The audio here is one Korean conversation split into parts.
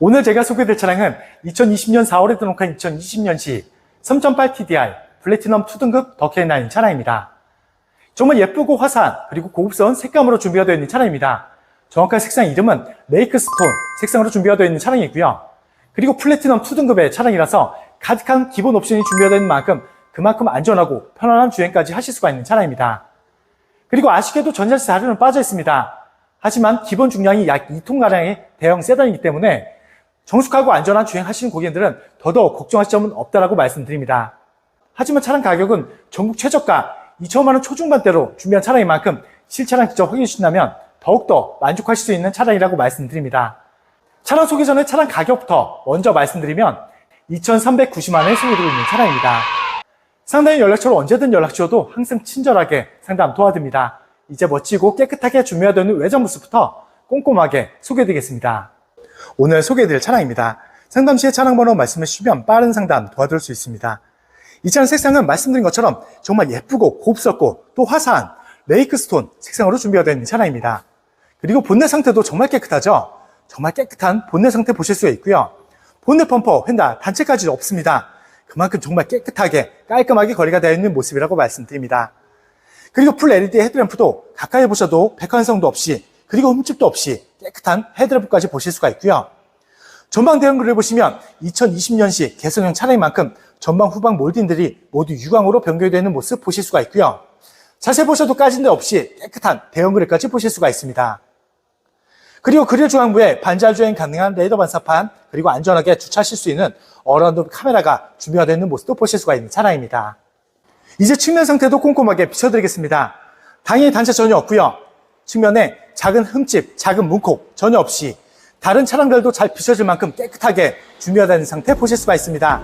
오늘 제가 소개해드릴 차량은 2020년 4월에 등록한 2020년식 3.8 TDI 플래티넘 2등급 더케9 차량입니다. 정말 예쁘고 화사한 그리고 고급스러운 색감으로 준비가 되어 있는 차량입니다. 정확한 색상 이름은 레이크스톤 색상으로 준비가 되어 있는 차량이고요. 그리고 플래티넘 2등급의 차량이라서 가득한 기본 옵션이 준비가 되는 만큼 그만큼 안전하고 편안한 주행까지 하실 수가 있는 차량입니다. 그리고 아쉽게도 전자식 사료는 빠져 있습니다. 하지만 기본 중량이 약 2톤가량의 대형 세단이기 때문에 정숙하고 안전한 주행하시는 고객님들은 더더욱 걱정하실 점은 없다라고 말씀드립니다. 하지만 차량 가격은 전국 최저가 2천만 원 초중반대로 준비한 차량인 만큼 실차량 직접 확인해 주신다면 더욱더 만족하실 수 있는 차량이라고 말씀드립니다. 차량 소개 전에 차량 가격부터 먼저 말씀드리면 2,390만 원에 소개드리고 있는 차량입니다. 상담인 연락처로 언제든 연락 주셔도 항상 친절하게 상담 도와드립니다. 이제 멋지고 깨끗하게 준비되는 외장 모습부터 꼼꼼하게 소개해드리겠습니다. 오늘 소개해드릴 차량입니다. 상담 시에 차량 번호 말씀해 주시면 빠른 상담 도와드릴 수 있습니다. 이 차량 색상은 말씀드린 것처럼 정말 예쁘고 곱스럽고 또 화사한 레이크스톤 색상으로 준비가 있는 차량입니다. 그리고 본넷 상태도 정말 깨끗하죠? 정말 깨끗한 본넷 상태 보실 수가 있고요. 본넷 펌퍼, 휀다, 단체까지 없습니다. 그만큼 정말 깨끗하게 깔끔하게 거리가 되어 있는 모습이라고 말씀드립니다. 그리고 풀 LED 헤드램프도 가까이 보셔도 백환성도 없이 그리고 흠집도 없이 깨끗한 헤드램프까지 보실 수가 있고요. 전방 대형그를 보시면 2020년식 개선형 차량인 만큼 전방 후방 몰딩들이 모두 유광으로 변경되는 모습 보실 수가 있고요. 자세히 보셔도 까진 데 없이 깨끗한 대형 그릴까지 보실 수가 있습니다. 그리고 그릴 중앙부에 반잘 주행 가능한 레이더 반사판 그리고 안전하게 주차하실 수 있는 어라운드 카메라가 준비가 되어 있는 모습도 보실 수가 있는 차량입니다. 이제 측면 상태도 꼼꼼하게 비춰드리겠습니다. 당연히 단차 전혀 없고요. 측면에 작은 흠집, 작은 문콕 전혀 없이 다른 차량들도 잘 비춰질 만큼 깨끗하게 된 상태 보실 수가 있습니다.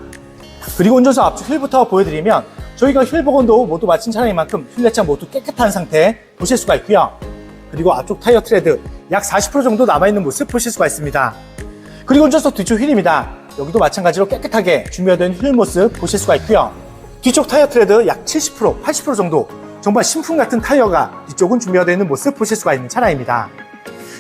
그리고 운전석 앞쪽 휠부터 보여드리면 저희가 휠 복원도 모두 마친 차량인 만큼 휠레차 모두 깨끗한 상태 보실 수가 있고요. 그리고 앞쪽 타이어 트레드 약 40% 정도 남아있는 모습 보실 수가 있습니다. 그리고 운전석 뒤쪽 휠입니다. 여기도 마찬가지로 깨끗하게 준비가 된휠 모습 보실 수가 있고요. 뒤쪽 타이어 트레드 약 70%, 80% 정도 정말 신품 같은 타이어가 뒤쪽은 준비가 되어 있는 모습 보실 수가 있는 차량입니다.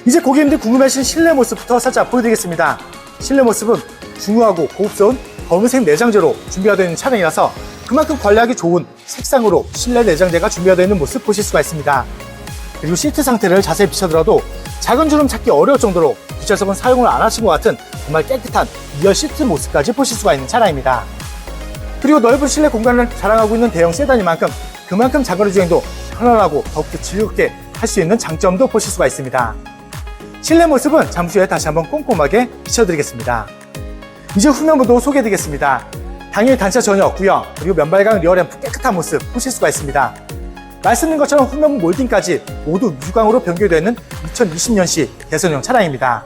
이제 고객님들 궁금해하신 실내 모습부터 살짝 보여드리겠습니다. 실내 모습은 중후하고 고급스러운 검은색 내장재로 준비가 되어 있는 차량이라서 그만큼 관리하기 좋은 색상으로 실내 내장재가 준비가 되어 있는 모습 보실 수가 있습니다. 그리고 시트 상태를 자세히 비춰더라도 작은 주름 찾기 어려울 정도로 뒷좌석은 사용을 안 하신 것 같은 정말 깨끗한 2열 시트 모습까지 보실 수가 있는 차량입니다. 그리고 넓은 실내 공간을 자랑하고 있는 대형 세단이만큼 그만큼 자가로 주행도 편안하고 더욱더 즐겁게 할 수 있는 장점도 보실 수가 있습니다. 실내 모습은 잠시 후에 다시 한번 꼼꼼하게 비춰드리겠습니다. 이제 후면부도 소개해드리겠습니다. 당연히 단차 전혀 없고요. 그리고 면발광 리어램프 깨끗한 모습 보실 수가 있습니다. 말씀드린 것처럼 후면부 몰딩까지 모두 유광으로 변경되는 2020년식 개선형 차량입니다.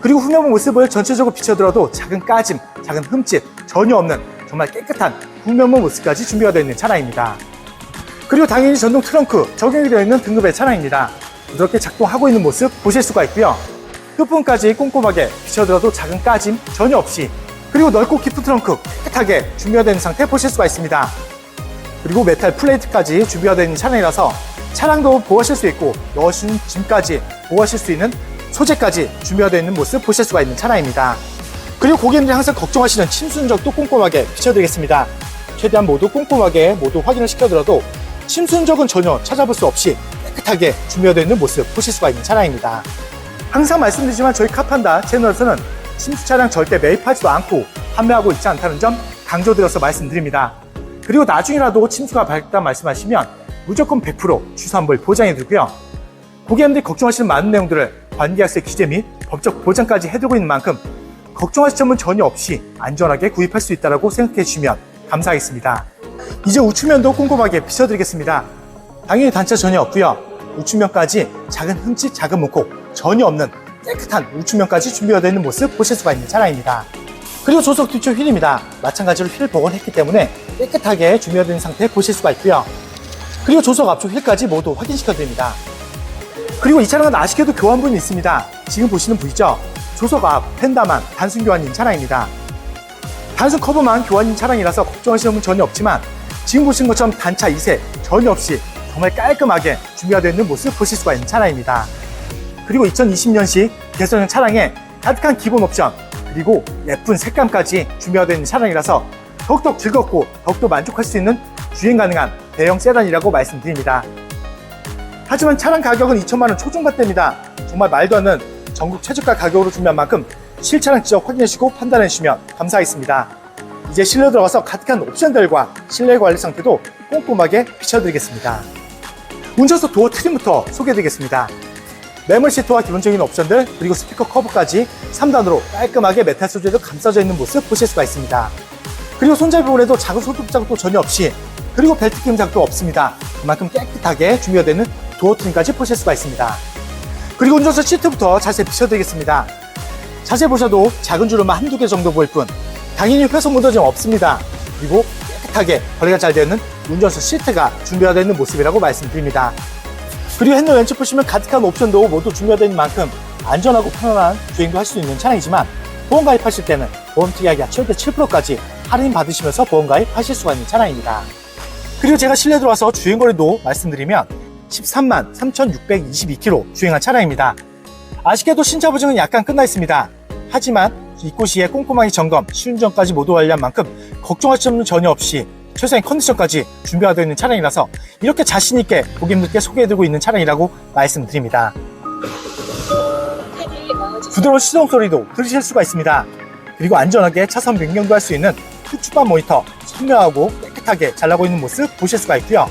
그리고 후면부 모습을 전체적으로 비춰들어도 작은 까짐, 작은 흠집 전혀 없는 정말 깨끗한 후면부 모습까지 준비가 되어 있는 차량입니다. 그리고 당연히 전동 트렁크 적용이 되어 있는 등급의 차량입니다. 부드럽게 작동하고 있는 모습 보실 수가 있고요. 끝부분까지 꼼꼼하게 비춰들어도 작은 까짐 전혀 없이 그리고 넓고 깊은 트렁크 깨끗하게 준비가 되는 상태 보실 수가 있습니다. 그리고 메탈 플레이트까지 준비가 되어 있는 차량이라서 차량도 보호하실 수 있고 넣으신 짐까지 보호하실 수 있는 소재까지 준비가 되어 있는 모습 보실 수가 있는 차량입니다. 그리고 고객님들이 항상 걱정하시는 침수 흔적도 꼼꼼하게 비춰드리겠습니다. 최대한 모두 꼼꼼하게 모두 확인을 시켜드려도 침수 흔적은 전혀 찾아볼 수 없이 깨끗하게 준비되어 있는 모습 보실 수가 있는 차량입니다. 항상 말씀드리지만 저희 카판다 채널에서는 침수 차량 절대 매입하지도 않고 판매하고 있지 않다는 점 강조드려서 말씀드립니다. 그리고 나중이라도 침수가 밝다 말씀하시면 무조건 100% 주산불 보장해드리고요. 고객님들이 걱정하시는 많은 내용들을 관계약세 규제 및 법적 보장까지 해두고 있는 만큼 걱정하실 점은 전혀 없이 안전하게 구입할 수 있다고 생각해 주시면 감사하겠습니다. 이제 우측면도 꼼꼼하게 비춰드리겠습니다. 당연히 단차 전혀 없고요. 우측면까지 작은 흠집, 작은 문콕 전혀 없는 깨끗한 우측면까지 준비가 되어 있는 모습 보실 수가 있는 차량입니다. 그리고 조석 뒤쪽 휠입니다. 마찬가지로 휠 복원했기 때문에 깨끗하게 준비가 된 상태 보실 수가 있고요. 그리고 조석 앞쪽 휠까지 모두 확인시켜 드립니다. 그리고 이 차량은 아쉽게도 교환분이 있습니다. 지금 보시는 부위죠? 조석 앞 펜다만 단순 교환인 차량입니다. 단순 커브만 교환인 차량이라서 걱정하시는 분 전혀 없지만 지금 보시는 것처럼 단차 2세 전혀 없이 정말 깔끔하게 준비가 되어 있는 모습 보실 수가 있는 차량입니다. 그리고 2020년식 개선형 차량에 가득한 기본 옵션 그리고 예쁜 색감까지 준비가 되어 있는 차량이라서 더욱더 즐겁고 더욱더 만족할 수 있는 주행 가능한 대형 세단이라고 말씀드립니다. 하지만 차량 가격은 2천만 원 초중반대입니다. 정말 말도 안 되는 전국 최저가 가격으로 준비한 만큼 실차량 직접 확인해주시고 판단해주시면 감사하겠습니다. 이제 실내 들어가서 가득한 옵션들과 실내 관리 상태도 꼼꼼하게 비춰드리겠습니다. 운전석 도어 트림부터 소개해드리겠습니다. 매물 시트와 기본적인 옵션들 그리고 스피커 커브까지 3단으로 깔끔하게 메탈 소재로 감싸져 있는 모습 보실 수가 있습니다. 그리고 손잡이 부분에도 작은 손톱 자국도 전혀 없이 그리고 벨트 끼임 자국도 없습니다. 그만큼 깨끗하게 준비가 되는 도어 트림까지 보실 수가 있습니다. 그리고 운전석 시트부터 자세히 비춰드리겠습니다. 자세히 보셔도 작은 주름만 한두 개 정도 보일 뿐 당연히 회속 묻어짐 없습니다. 그리고 깨끗하게 관리가 잘 되어 있는 운전석 시트가 준비가 되어 있는 모습이라고 말씀드립니다. 그리고 핸들 왼쪽 보시면 가득한 옵션도 모두 준비가 되어 있는 만큼 안전하고 편안한 주행도 할 수 있는 차량이지만 보험 가입하실 때는 보험 특약이 최대 7%까지 할인 받으시면서 보험 가입하실 수가 있는 차량입니다. 그리고 제가 실내 들어와서 주행거리도 말씀드리면 13만 3,622km 주행한 차량입니다. 아쉽게도 신차 보증은 약간 끝나 있습니다. 하지만 입고 시에 꼼꼼하게 점검, 시운전까지 모두 완료한 만큼 걱정할 점은 전혀 없이 최상의 컨디션까지 준비가 되어 있는 차량이라서 이렇게 자신있게 고객님들께 소개해드리고 있는 차량이라고 말씀드립니다. 부드러운 시동 소리도 들으실 수가 있습니다. 그리고 안전하게 차선 변경도 할 수 있는 후추반 모니터 선명하고 깨끗하게 잘 나고 있는 모습 보실 수가 있고요.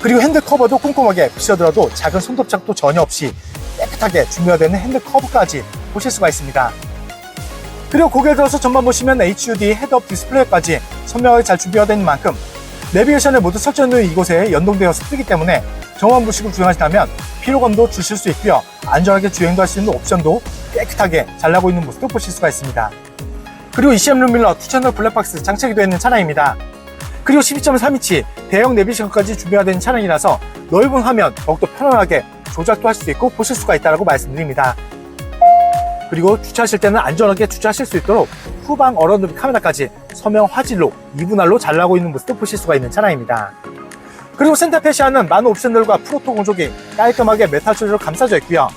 그리고 핸들 커버도 꼼꼼하게 비춰들어도 작은 손톱작도 전혀 없이 깨끗하게 준비가 되는 핸들 커브까지 보실 수가 있습니다. 그리고 고개를 들어서 전반 보시면 HUD 헤드업 디스플레이까지 선명하게 잘 준비가 되는 만큼 내비게이션을 모두 설정해 놓은 이곳에 연동되어서 뜨기 때문에 정원 보시고 주행하신다면 피로감도 주실 수 있고요. 안전하게 주행도 할 수 있는 옵션도 깨끗하게 잘 나고 있는 모습도 보실 수가 있습니다. 그리고 ECM 룸밀러 투채널 블랙박스 장착이 되어 있는 차량입니다. 그리고 12.3인치 대형 내비게이션까지 준비가 된 차량이라서 넓은 화면 더욱더 편안하게 조작도 할 수 있고 보실 수가 있다고 말씀드립니다. 그리고 주차하실 때는 안전하게 주차하실 수 있도록 후방 얼어누비 카메라까지 서명 화질로 2분할로 잘 나고 있는 모습도 보실 수가 있는 차량입니다. 그리고 센터 패시아는 많은 옵션들과 프로토 공조기 깔끔하게 메탈 소재로 감싸져 있고요.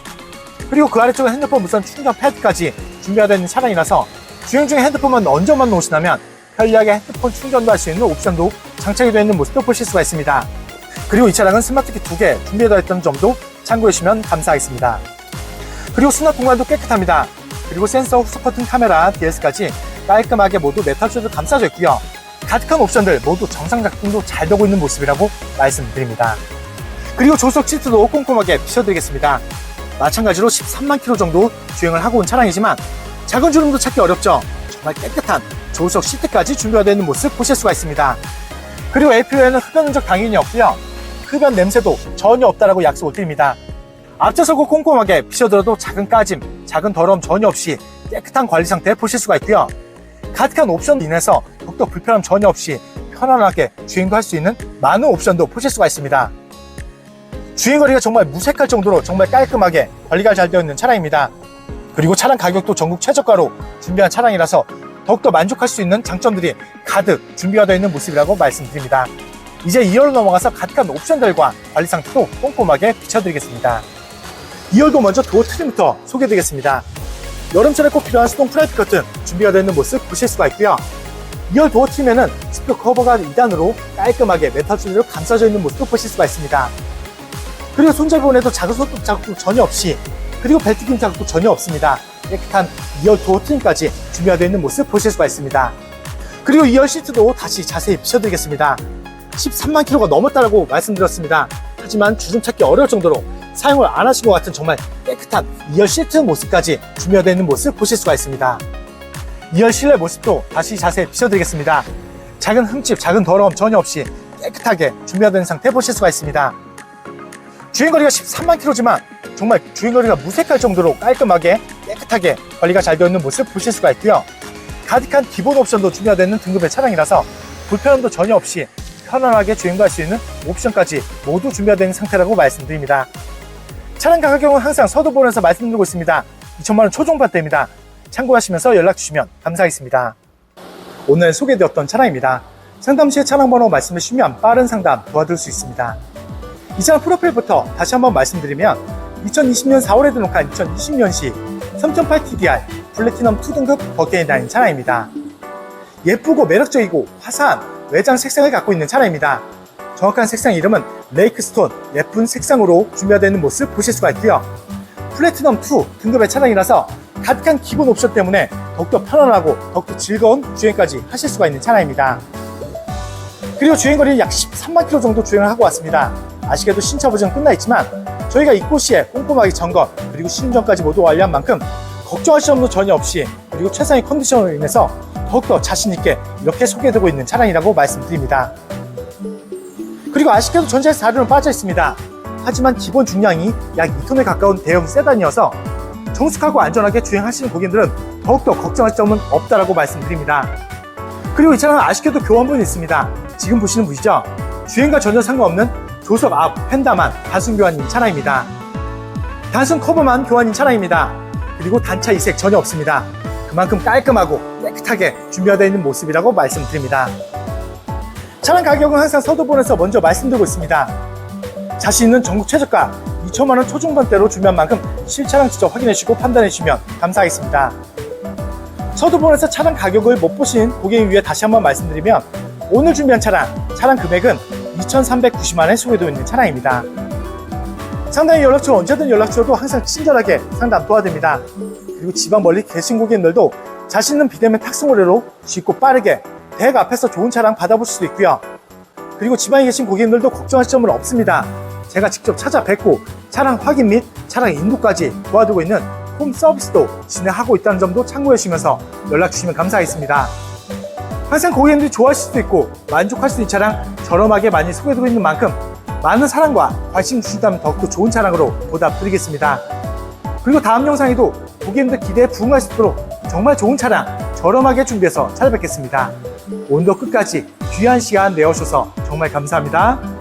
그리고 그 아래쪽에 핸드폰 무선 충전 패드까지 준비가 되어 있는 차량이라서 주행 중에 핸드폰만 얹어만 놓으시다면 편리하게 핸드폰 충전도 할 수 있는 옵션도 장착이 되어 있는 모습도 보실 수가 있습니다. 그리고 이 차량은 스마트키 2개 준비되어 있다는 점도 참고해 주시면 감사하겠습니다. 그리고 수납 공간도 깨끗합니다. 그리고 센서, 후속 버튼 카메라, DS까지 깔끔하게 모두 메탈 소재로 감싸져 있고요. 가득한 옵션들 모두 정상 작동도 잘 되고 있는 모습이라고 말씀드립니다. 그리고 조석 시트도 꼼꼼하게 비춰드리겠습니다. 마찬가지로 13만 킬로 정도 주행을 하고 온 차량이지만 작은 주름도 찾기 어렵죠. 정말 깨끗한 조석 시트까지 준비가 되어 있는 모습 보실 수가 있습니다. 그리고 APU에는 흡연 흔적 당연히 없고요. 흡연 냄새도 전혀 없다라고 약속을 드립니다. 앞좌석을 꼼꼼하게 비춰들어도 작은 까짐, 작은 더러움 전혀 없이 깨끗한 관리 상태 보실 수가 있고요. 가득한 옵션으로 인해서 더욱더 불편함 전혀 없이 편안하게 주행도 할 수 있는 많은 옵션도 보실 수가 있습니다. 주행거리가 정말 무색할 정도로 정말 깔끔하게 관리가 잘 되어 있는 차량입니다. 그리고 차량 가격도 전국 최저가로 준비한 차량이라서 더욱더 만족할 수 있는 장점들이 가득 준비가 되어 있는 모습이라고 말씀드립니다. 이제 2열로 넘어가서 가득한 옵션들과 관리 상태도 꼼꼼하게 비춰드리겠습니다. 2열도 먼저 도어 트림부터 소개해드리겠습니다. 여름철에 꼭 필요한 수동 프라이트 커튼 준비가 되어 있는 모습 보실 수가 있고요. 2열 도어 트림에는 스피커 커버가 2단으로 깔끔하게 메탈 줄로 감싸져 있는 모습도 보실 수가 있습니다. 그리고 손잡이원에도 자극 소독 자극도 전혀 없이 그리고 벨트 긴 자극도 전혀 없습니다. 깨끗한 2열 도어 트림까지 준비가 되어 있는 모습 보실 수가 있습니다. 그리고 2열 시트도 다시 자세히 비춰드리겠습니다. 13만 킬로가 넘었다고 말씀드렸습니다. 하지만 주름 찾기 어려울 정도로 사용을 안 하신 것 같은 정말 깨끗한 2열 시트 모습까지 준비가 되어 있는 모습 보실 수가 있습니다. 2열 실내 모습도 다시 자세히 비춰드리겠습니다. 작은 흠집, 작은 더러움 전혀 없이 깨끗하게 준비가 된 상태 보실 수가 있습니다. 주행거리가 13만 킬로지만 정말 주행거리가 무색할 정도로 깔끔하게 깨끗하게 관리가 잘 되어 있는 모습 보실 수가 있고요. 가득한 기본 옵션도 준비가 되는 등급의 차량이라서 불편함도 전혀 없이 편안하게 주행할 수 있는 옵션까지 모두 준비가 된 상태라고 말씀드립니다. 차량 가격은 항상 서두본에서 말씀드리고 있습니다. 2천만 원 초중반대입니다. 참고하시면서 연락 주시면 감사하겠습니다. 오늘 소개되었던 차량입니다. 상담 시에 차량 번호 말씀해 주시면 빠른 상담 도와드릴 수 있습니다. 이 차량 프로필부터 다시 한번 말씀드리면 2020년 4월에 등록한 2020년식 3.8 TDI 플래티넘 2등급 버게인9 차량입니다. 예쁘고 매력적이고 화사한 외장 색상을 갖고 있는 차량입니다. 정확한 색상 이름은 레이크스톤 예쁜 색상으로 준비되어 있는 모습 보실 수가 있고요. 플래티넘 2 등급의 차량이라서 가득한 기본 옵션 때문에 더욱더 편안하고 더욱더 즐거운 주행까지 하실 수가 있는 차량입니다. 그리고 주행거리는 약 13만 킬로 정도 주행을 하고 왔습니다. 아쉽게도 신차 보증은 끝나 있지만 저희가 입고 시에 꼼꼼하게 점검 그리고 시운전까지 모두 완료한 만큼 걱정하실 점도 전혀 없이 그리고 최상의 컨디션으로 인해서 더욱더 자신있게 이렇게 소개되고 있는 차량이라고 말씀드립니다. 그리고 아쉽게도 전자의 사륜은 빠져 있습니다. 하지만 기본 중량이 약 2톤에 가까운 대형 세단이어서 정숙하고 안전하게 주행하시는 고객들은 더욱더 걱정할 점은 없다라고 말씀드립니다. 그리고 이 차량은 아쉽게도 교환분이 있습니다. 지금 보시는 분이죠? 주행과 전혀 상관없는 조석 앞 펜다만 단순 교환인 차량입니다. 단순 커버만 교환인 차량입니다. 그리고 단차 이색 전혀 없습니다. 그만큼 깔끔하고 깨끗하게 준비가 되어 있는 모습이라고 말씀드립니다. 차량 가격은 항상 서두본에서 먼저 말씀드리고 있습니다. 자신 있는 전국 최저가 2천만 원 초중반대로 준비한 만큼 실차량 직접 확인해 주시고 판단해 주시면 감사하겠습니다. 서두본에서 차량 가격을 못 보신 고객을 위해 다시 한번 말씀드리면 오늘 준비한 차량, 차량 금액은 2,390만 원에 소개되어 있는 차량입니다. 상담 연락처 언제든 연락 주셔도 항상 친절하게 상담 도와드립니다. 그리고 지방 멀리 계신 고객님들도 자신 있는 비대면 탁송 거래로 쉽고 빠르게 대학 앞에서 좋은 차량 받아볼 수도 있고요. 그리고 지방에 계신 고객님들도 걱정하실 점은 없습니다. 제가 직접 찾아뵙고 차량 확인 및 차량 인도까지 도와주고 있는 홈 서비스도 진행하고 있다는 점도 참고해 주시면서 연락 주시면 감사하겠습니다. 항상 고객님들이 좋아하실 수도 있고 만족할 수 있는 차량 저렴하게 많이 소개되고 있는 만큼 많은 사랑과 관심 주신다면 더욱더 좋은 차량으로 보답드리겠습니다. 그리고 다음 영상에도 고객님들 기대에 부응할 수 있도록 정말 좋은 차량 저렴하게 준비해서 찾아뵙겠습니다. 오늘도 끝까지 귀한 시간 내어주셔서 정말 감사합니다.